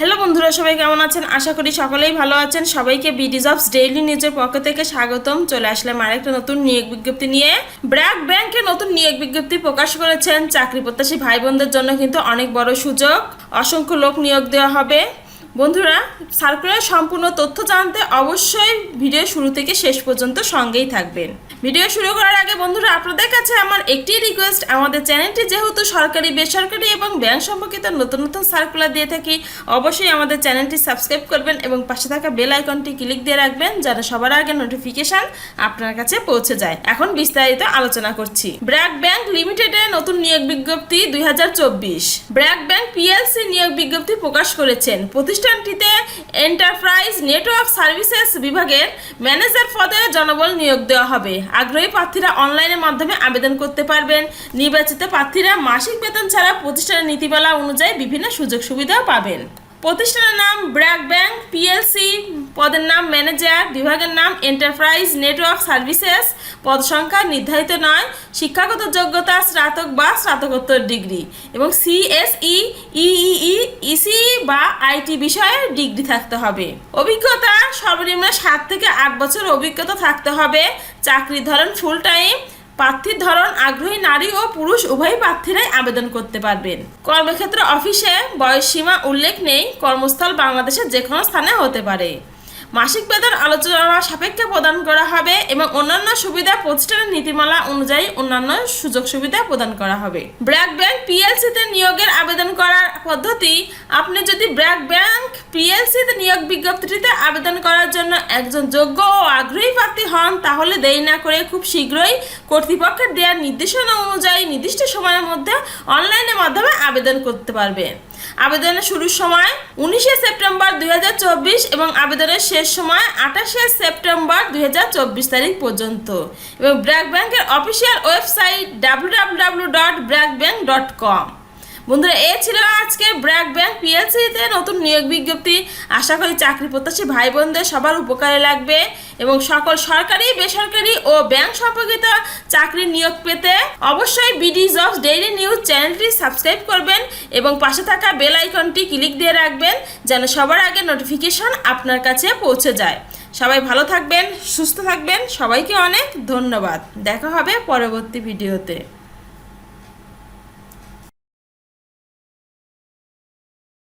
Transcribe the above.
Hello বন্ধুরা, সবাই কেমন আছেন? আশা করি সকলেই ভালো আছেন। সবাইকে বিডিজ অফ ডেইলি নিউজের পক্ষ থেকে স্বাগতম। চলে আসলাম আরেকটা নতুন নিয়োগ বিজ্ঞপ্তি নিয়ে। ব্র্যাক ব্যাংকে নতুন নিয়োগ বিজ্ঞপ্তি প্রকাশ করেছেন। চাকরি প্রত্যাশী ভাই বোনদের জন্য কিন্তু অনেক বড় সুযোগ। অসংখ্য লোক নিয়োগ দেওয়া হবে। বন্ধুরা সার্কুলার সম্পূর্ণ তথ্য জানতে অবশ্যই ভিডিও শুরু থেকে শেষ পর্যন্ত সঙ্গেই থাকবেন। ভিডিও শুরু করার আগে বন্ধুরা, আপনাদের কাছে আমার একটি রিকোয়েস্ট আমাদের চ্যানেলটি যেহেতু সরকারি, বেসরকারি এবং ব্যাংক সম্পর্কিত নতুন নতুন সার্কুলার দিয়ে থাকি, অবশ্যই আমাদের চ্যানেলটি সাবস্ক্রাইব করবেন এবং পাশে থাকা বেল আইকনটি ক্লিক দিয়ে রাখবেন যেন সবার আগে নোটিফিকেশন আপনার কাছে পৌঁছে যায়। এখন বিস্তারিত আলোচনা করছি। ব্র্যাক ব্যাংক লিমিটেডে নতুন নিয়োগ বিজ্ঞপ্তি দুই হাজার চব্বিশ। ব্র্যাক ব্যাংক পিএলসি নিয়োগ বিজ্ঞপ্তি প্রকাশ করেছেন। প্রতিষ্ঠানটিতে এন্টারপ্রাইজ নেটওয়ার্ক সার্ভিসেস বিভাগের ম্যানেজার পদে জনবল নিয়োগ দেওয়া হবে। আগ্রহী প্রার্থীরা অনলাইনের মাধ্যমে আবেদন করতে পারবেন। নির্বাচিত প্রার্থীরা মাসিক বেতন ছাড়া প্রতিষ্ঠানের নীতিমালা অনুযায়ী বিভিন্ন সুযোগ সুবিধাও পাবেন। প্রতিষ্ঠানের নাম ব্র্যাক ব্যাংক পিএলসি, পদের নাম ম্যানেজার, বিভাগের নাম এন্টারপ্রাইজ, নেটওয়ার্ক সার্ভিসেস পদ সংখ্যা নির্ধারিত নয়, শিক্ষাগত যোগ্যতা স্নাতক বা স্নাতকোত্তর ডিগ্রি এবং সিএসই ইই ইসি বা আইটি বিষয়ে ডিগ্রি থাকতে হবে। অভিজ্ঞতা সর্বনিম্ন সাত থেকে আট বছর অভিজ্ঞতা থাকতে হবে। চাকরির ধরন ফুল টাইম প্রার্থীর ধরন আগ্রহী নারী ও পুরুষ উভয় প্রার্থীরাই আবেদন করতে পারবেন। কর্মক্ষেত্র অফিসে বয়সসীমা উল্লেখ নেই, কর্মস্থল বাংলাদেশের যে কোনো স্থানে হতে পারে। মাসিক বেতন আলোচনা সাপেক্ষে প্রদান করা হবে এবং অন্যান্য সুবিধা প্রতিষ্ঠানের নীতিমালা অনুযায়ী অন্যান্য সুযোগ সুবিধা প্রদান করা হবে। ব্র্যাক ব্যাংক পিএলসিতে নিয়োগের আবেদন করার পদ্ধতি, আপনি যদি ব্র্যাক ব্যাংক পিএলসিতে নিয়োগ বিজ্ঞপ্তিটিতে আবেদন করার জন্য একজন যোগ্য ও আগ্রহী প্রার্থী হন, তাহলে দেরি না করে খুব শীঘ্রই কর্তৃপক্ষের দেওয়ার নির্দেশনা অনুযায়ী নির্দিষ্ট সময়ের মধ্যে অনলাইনের মাধ্যমে আবেদন করতে পারবেন। আবেদনের শুরুর সময় উনিশে সেপ্টেম্বর দু হাজার চব্বিশ এবং আবেদনের শেষ সময় আঠাশে সেপ্টেম্বর দুই হাজার চব্বিশ তারিখ পর্যন্ত। এবং ব্র্যাক ব্যাংকের official website W dot BRAC bank dot com বন্ধুরা, এ ছিল আজকে ব্র্যাক ব্যাংক পিএলসিতে নতুন নিয়োগ বিজ্ঞপ্তি। আশা করি চাকরি প্রত্যাশী ভাই বোনদের সবার উপকারে লাগবে এবং সকল সরকারি, বেসরকারি ও ব্যাংক সম্পর্কিত চাকরি নিয়োগ পেতে অবশ্যই বিডি জবস ডেইলি নিউজ চ্যানেলটি সাবস্ক্রাইব করবেন এবং পাশে থাকা বেল আইকনটি ক্লিক দিয়ে রাখবেন যেন সবার আগে নোটিফিকেশন আপনার কাছে পৌঁছে যায়। সবাই ভালো থাকবেন, সুস্থ থাকবেন। সবাইকে অনেক ধন্যবাদ। দেখা হবে পরবর্তী ভিডিওতে।